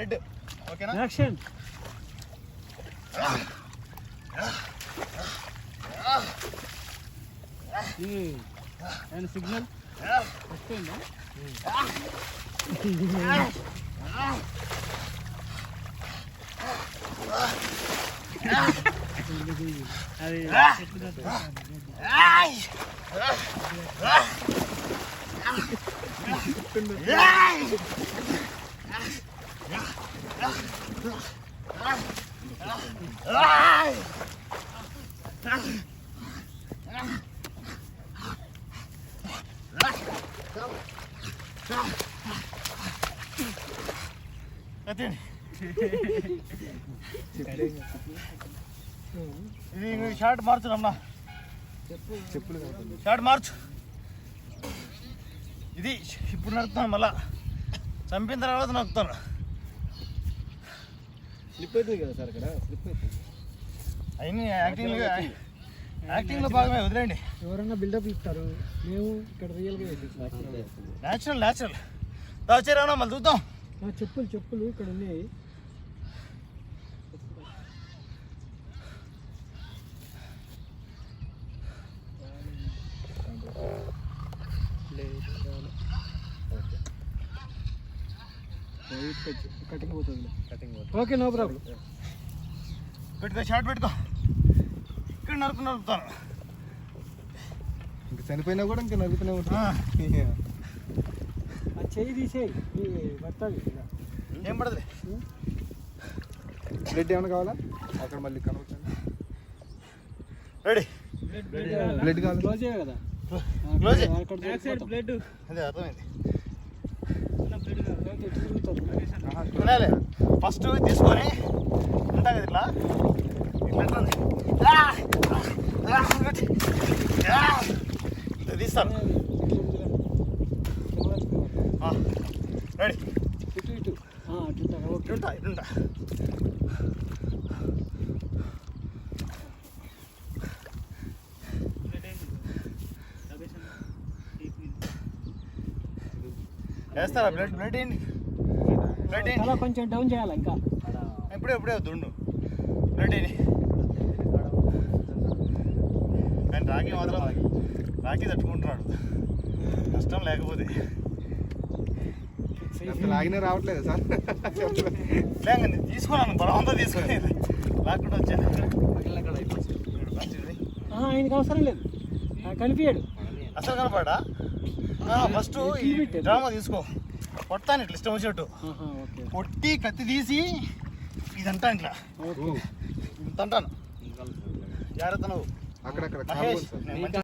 Red ఓకేనా action and signal వస్తుందా అది అదే ఇది షార్ట్ మార్చు రమ్మా చెప్పులు షార్ట్ మార్చు ఇది ఇప్పుడు నడుపుతాను మళ్ళా చంపిన తర్వాత నడుపుతాను స్లిప్ అవుతుంది కదా సార్ ఇక్కడ స్లిప్ అవుతుంది అవన్నీ యాక్టింగ్ యాక్టింగ్లో భాగమే వదిలేండి ఎవరన్నా బిల్డప్ ఇస్తారు. మేము ఇక్కడ రియల్గా చేసేస్తాం న్యాచురల్ న్యాచురల్ దాచేరావునా మళ్ళీ చూద్దాం. చెప్పులు చెప్పులు ఇక్కడ ఉన్నాయి. కటింగ్ పోతుంది. కటింగ్ ఓకే నో ప్రాబ్లం పెట్టుకో షార్ట్ పెట్టుకో. ఇక్కడ నరుకు నరుకుతాను ఇంకా చనిపోయినా కూడా ఇంకా ఉంటుంది ఆ. చెయ్యి తీసేయి. పడుతుంది ఏం పడదులే. బ్లడ్ ఏమైనా కావాలా? అక్కడ మళ్ళీ కనవచ్చు రెడీ బ్లడ్ కావాలి క్లోజ్ కదా. క్లోజ్ బ్లడ్ అదే అర్థమైంది. తినాలి ఫస్ట్ తీసుకొని ఉంటాం కదా ఇట్లా ఇట్లా తీస్తాను. రెడీ ఇటు ఇటు. ఇటుంటా ఇటుంటా వేస్తారా? బ్లడ్ బ్లడ్ ఏంటి? ఏంటి? తల కొంచెం డౌన్ చేయాలి ఇంకా. ఎప్పుడే ఎప్పుడే దుండు ఏంటి? కానీ రాగి మాత్రం రాగి తట్టుకుంటున్నాడు. కష్టం లేకపోతే. లాగినా రావట్లేదు సార్? లేక తీసుకున్నాను బలవంతా తీసుకుని లాక్కుండా వచ్చాను ఆయనకి అవసరం లేదు. కనిపించాడు అసలు కనపడా ఫస్ట్ ఈ డ్రామా తీసుకో. కొడతాను ఇట్లా ఇష్టం వచ్చినట్టు. కొట్టి కత్తి తీసి ఇదంతా ఇట్లా. ఇంత అంటాను జాగ్రత్త నువ్వు. అక్కడక్కడ